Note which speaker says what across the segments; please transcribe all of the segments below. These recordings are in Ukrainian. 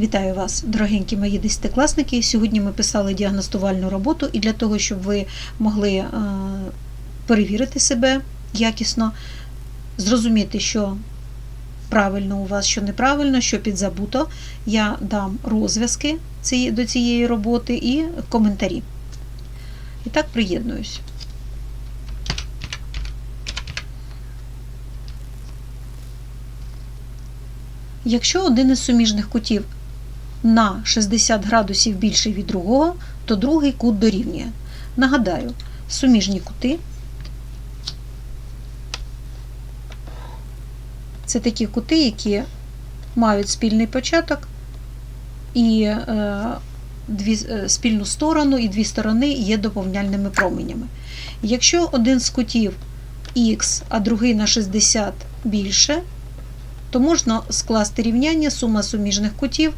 Speaker 1: Вітаю вас, дорогенькі мої десятикласники. Сьогодні ми писали діагностувальну роботу, і для того, щоб ви могли е, перевірити себе якісно, зрозуміти, що правильно у вас, що неправильно, що підзабуто, я дам розв'язки до цієї роботи і коментарі. І так приєднуюсь. Якщо один із суміжних кутів на 60 градусів більший від другого, то другий кут дорівнює. Нагадаю, суміжні кути це такі кути, які мають спільний початок і е, дві, е, спільну сторону, і дві сторони є доповняльними променями. Якщо один з кутів х, а другий на 60 більше, то можна скласти рівняння сума суміжних кутів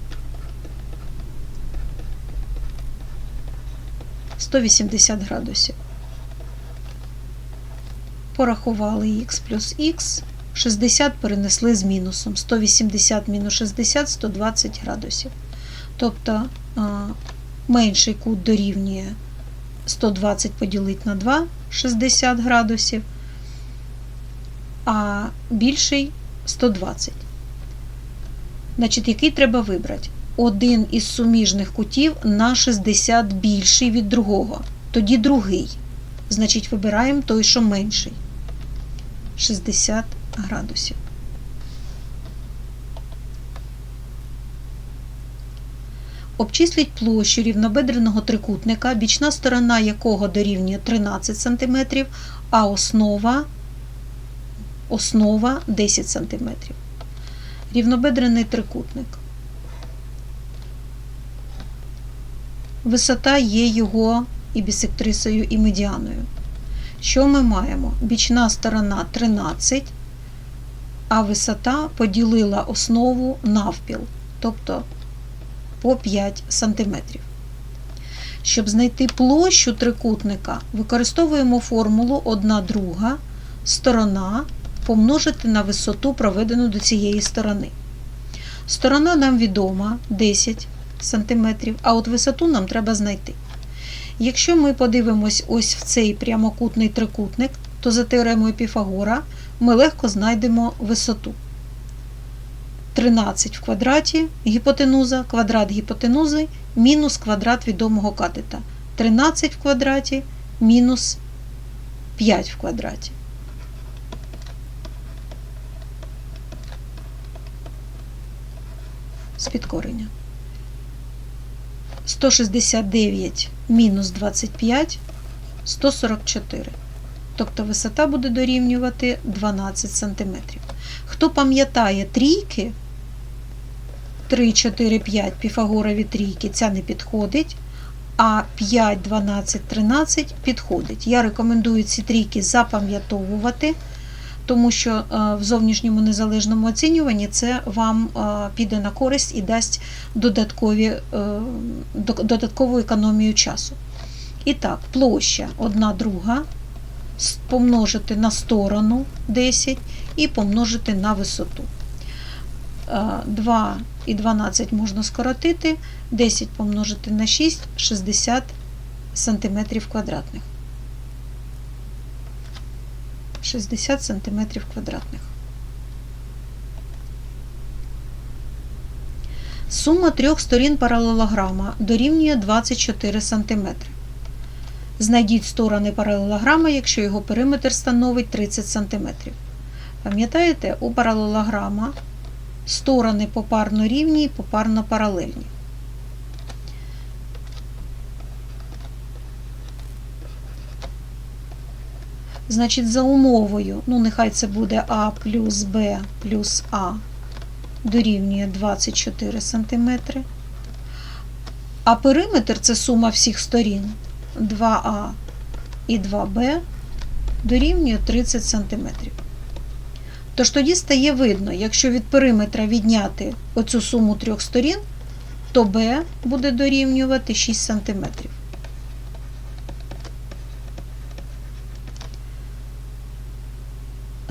Speaker 1: 180 градусів. Порахували х плюс х, 60 перенесли з мінусом. 180 мінус 60 120 градусів. Тобто менший кут дорівнює 120 поділити на 2 60 градусів, а більший 120. Значить, який треба вибрати? Один із суміжних кутів на 60 більший від другого. Тоді другий. Значить, вибираємо той, що менший. 60 градусів. Обчисліть площу рівнобедреного трикутника, бічна сторона якого дорівнює 13 см, а основа основа 10 см. Рівнобедрений трикутник. Висота є його і бісектрисою, і медіаною. Що ми маємо? Бічна сторона 13, а висота поділила основу навпіл, тобто по 5 см. Щоб знайти площу трикутника, використовуємо формулу 1 друга сторона помножити на висоту, проведену до цієї сторони. Сторона нам відома 10 см, а от висоту нам треба знайти. Якщо ми подивимось ось в цей прямокутний трикутник, то за теоремою Піфагора ми легко знайдемо висоту. 13 в квадраті гіпотенуза, квадрат гіпотенузи мінус квадрат відомого катета. 13 в квадраті мінус 5 в квадраті. з підкорення. 169 мінус 25 144. Тобто висота буде дорівнювати 12 см. Хто пам'ятає трійки, 3, 4, 5 піфагорові трійки, ця не підходить, а 5, 12, 13 підходить. Я рекомендую ці трійки запам'ятовувати тому що е, в зовнішньому незалежному оцінюванні це вам е, піде на користь і дасть додаткові, е, додаткову економію часу. І так, площа 1 друга помножити на сторону 10 і помножити на висоту. 2 і 12 можна скоротити, 10 помножити на 6 60 см квадратних. 60 см квадратних. Сума трьох сторін паралелограма дорівнює 24 см. Знайдіть сторони паралелограма, якщо його периметр становить 30 см. Пам'ятаєте, у паралелограма сторони попарно рівні і попарно паралельні. Значить, за умовою, ну, нехай це буде А плюс Б плюс А дорівнює 24 см. А периметр це сума всіх сторін 2А і 2Б дорівнює 30 см. Тож тоді стає видно, якщо від периметра відняти оцю суму трьох сторін, то Б буде дорівнювати 6 см.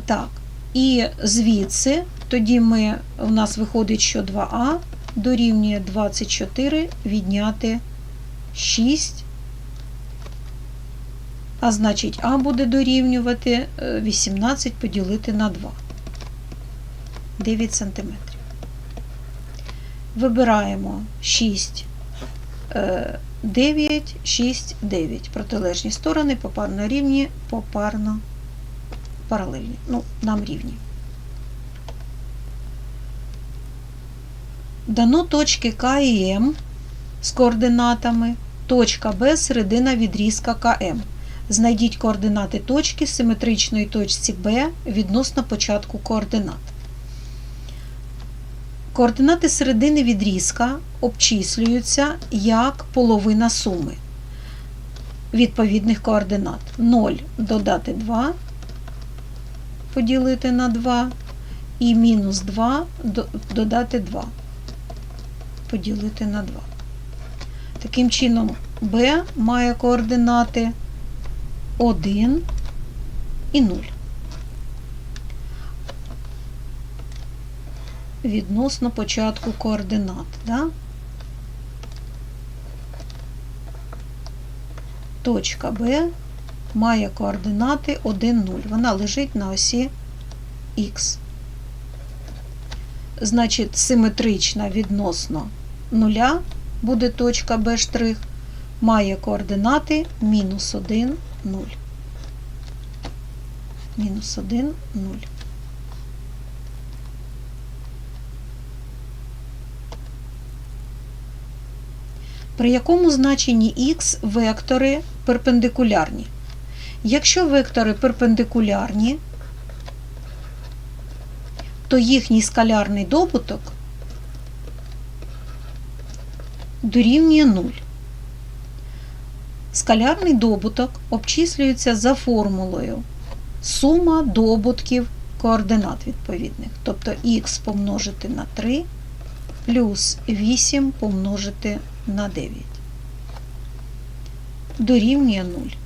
Speaker 1: Так, і звідси тоді ми, у нас виходить, що 2А дорівнює 24 відняти 6. А значить, А буде дорівнювати е, 18 поділити на 2. 9 см. Вибираємо 6, е, 9, 6, 9. Протилежні сторони попарно рівні, попарно паралельні. Ну, нам рівні. Дано точки К і М з координатами, точка Б середина відрізка КМ. Знайдіть координати точки симетричної точці Б відносно початку координат. Координати середини відрізка обчислюються як половина суми відповідних координат. 0 додати 2, поділити на 2, і мінус 2 додати 2, поділити на 2. Таким чином, b має координати 1 і 0. Відносно початку координат. Да? Точка Б має координати 1, 0. Вона лежить на осі Х. Значить, симетрична відносно нуля буде точка Б має координати мінус 1, 0. Мінус 1, 0. При якому значенні х вектори перпендикулярні? Якщо вектори перпендикулярні, то їхній скалярний добуток дорівнює 0. Скалярний добуток обчислюється за формулою сума добутків координат відповідних. Тобто х помножити на 3 плюс 8 помножити на 9. Дорівнює 0.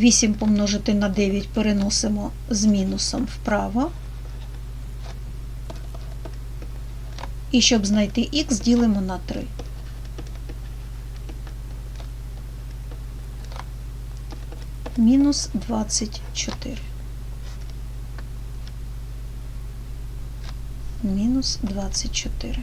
Speaker 1: 8 помножити на 9 переносимо з мінусом вправо. І щоб знайти х, ділимо на 3. Мінус 24. Мінус 24.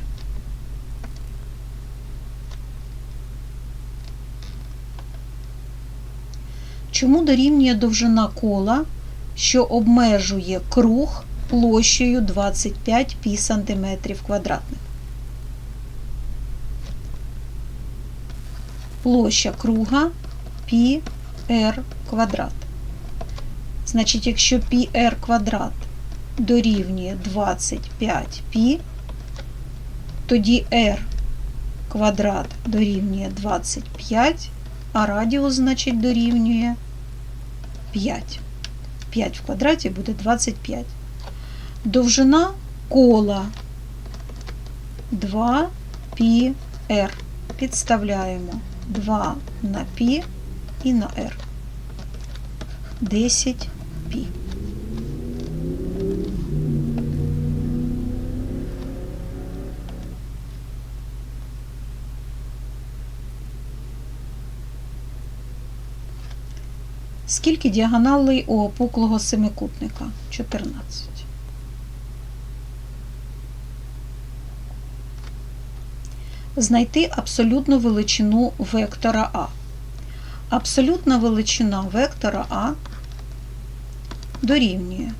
Speaker 1: Чому дорівнює довжина кола, що обмежує круг площею 25 пі сантиметрів квадратних? Площа круга пі r квадрат. Значить, якщо пі r квадрат дорівнює 25 пі, тоді r квадрат дорівнює 25, а радіус, значить, дорівнює 5. 5 в квадраті буде 25. Довжина кола 2 пі r. Підставляємо 2 на пі і на r. 10 пі. Скільки діагоналей у опуклого семикутника? 14. Знайти абсолютну величину вектора А. Абсолютна величина вектора А дорівнює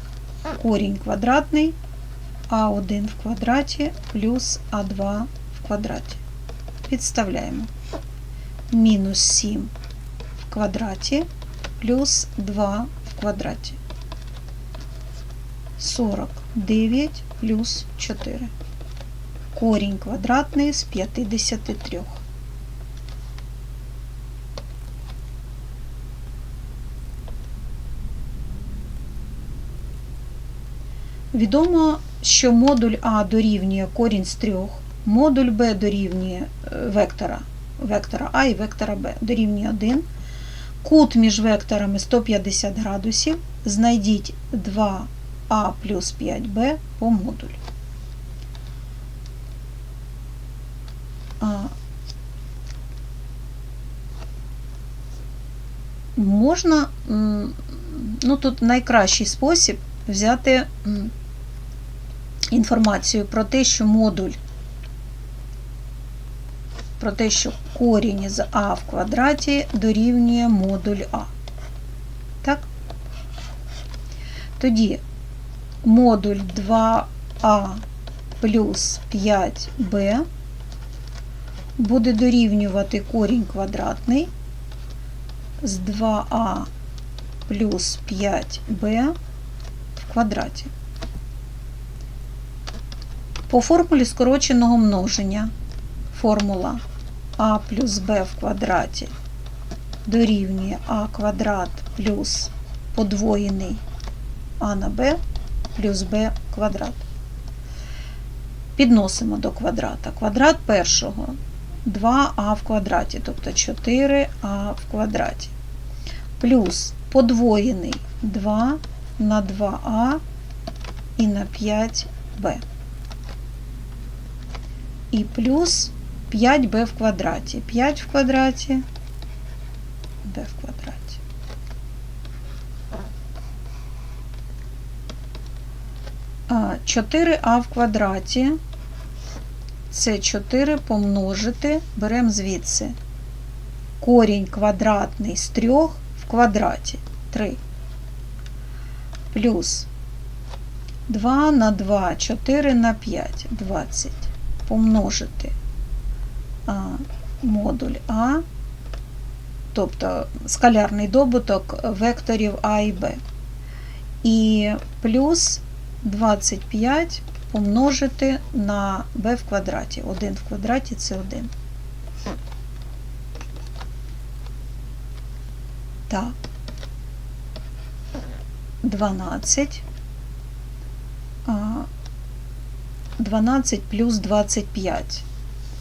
Speaker 1: корінь квадратний А1 в квадраті плюс А2 в квадраті. Підставляємо мінус 7 в квадраті плюс 2 в квадраті. 49 плюс 4. Корінь квадратний з 53. Відомо, що модуль А дорівнює корінь з 3, модуль Б дорівнює е, вектора, вектора А і вектора Б дорівнює 1. Кут між векторами 150 градусів. Знайдіть 2а плюс 5b по модулю. Можна, ну тут найкращий спосіб взяти інформацію про те, що модуль про те, що корінь із а в квадраті дорівнює модуль а. Так? Тоді модуль 2а плюс 5b буде дорівнювати корінь квадратний з 2а плюс 5b в квадраті. По формулі скороченого множення формула а плюс b в квадраті дорівнює а квадрат плюс подвоєний а на b плюс b квадрат. Підносимо до квадрата. Квадрат першого 2а в квадраті, тобто 4а в квадраті. Плюс подвоєний 2 на 2а і на 5b. І плюс 5b в квадраті. 5 в квадраті, b в квадраті. А 4а в квадраті це 4 помножити, беремо звідси корінь квадратний з 3 в квадраті 3. Плюс 2 на 2, 4 на 5, 20. Помножити модуль А, тобто скалярний добуток векторів А і Б. І плюс 25 помножити на b в квадраті. 1 в квадраті це 1. Так. 12. 12 плюс 25.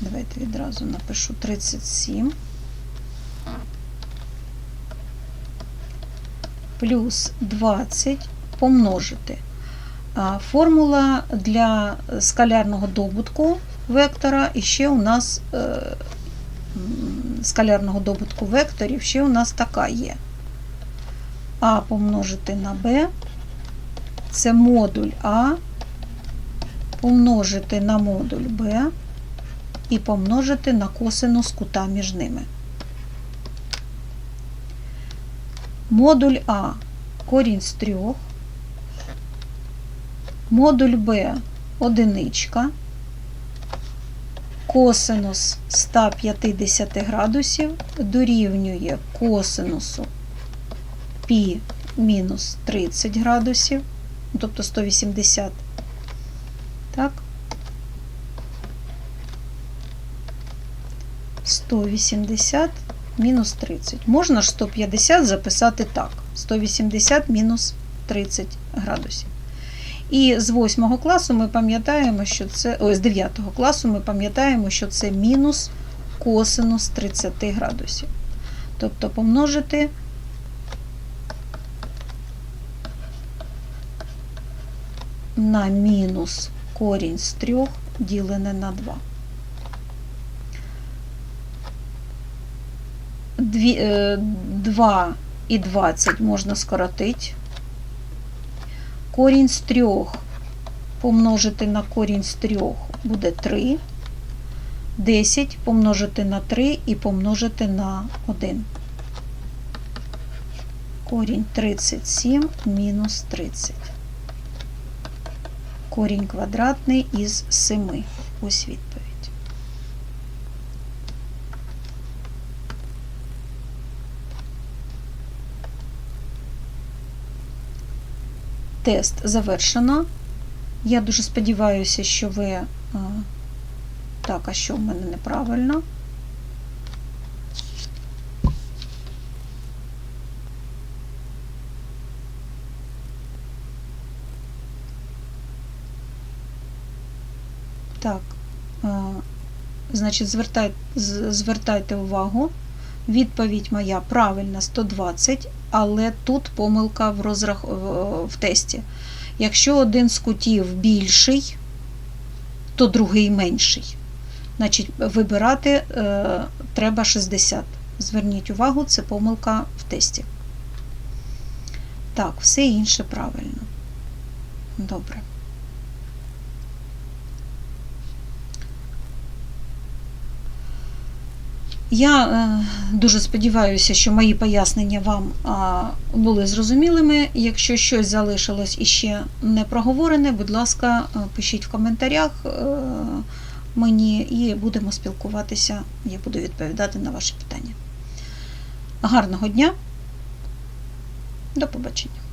Speaker 1: Давайте відразу напишу 37. Плюс 20 помножити. Формула для скалярного добутку вектора і ще у нас е, скалярного добутку векторів ще у нас така є. А помножити на Б, це модуль А, помножити на модуль Б і помножити на косинус кута між ними. Модуль А корінь з трьох. Модуль Б одиничка, косинус 150 градусів дорівнює косинусу π мінус 30 градусів, тобто 180. Так. 180 мінус 30. Можна ж 150 записати так. 180 мінус 30 градусів. І з 8 класу ми пам'ятаємо, що це, ой, з 9 класу ми пам'ятаємо, що це мінус косинус 30 градусів. Тобто помножити на мінус корінь з 3 ділене на 2. 2 і 20 можна скоротити. Корінь з 3 помножити на корінь з 3 буде 3. 10 помножити на 3 і помножити на 1. Корінь 37 мінус 30. Корінь квадратний із 7. Ось відповідь. Тест завершено. Я дуже сподіваюся, що ви. Так, а що в мене неправильно? Так, значить, звертайте, звертайте увагу. Відповідь моя правильна 120, але тут помилка в розрах... в тесті. Якщо один з кутів більший, то другий менший. Значить, вибирати е, треба 60. Зверніть увагу, це помилка в тесті. Так, все інше правильно. Добре. Я е, дуже сподіваюся, що мої пояснення вам були зрозумілими. Якщо щось залишилось іще не проговорене, будь ласка, е, пишіть в коментарях е, мені і будемо спілкуватися. Я буду відповідати на ваші питання. Гарного дня. До побачення.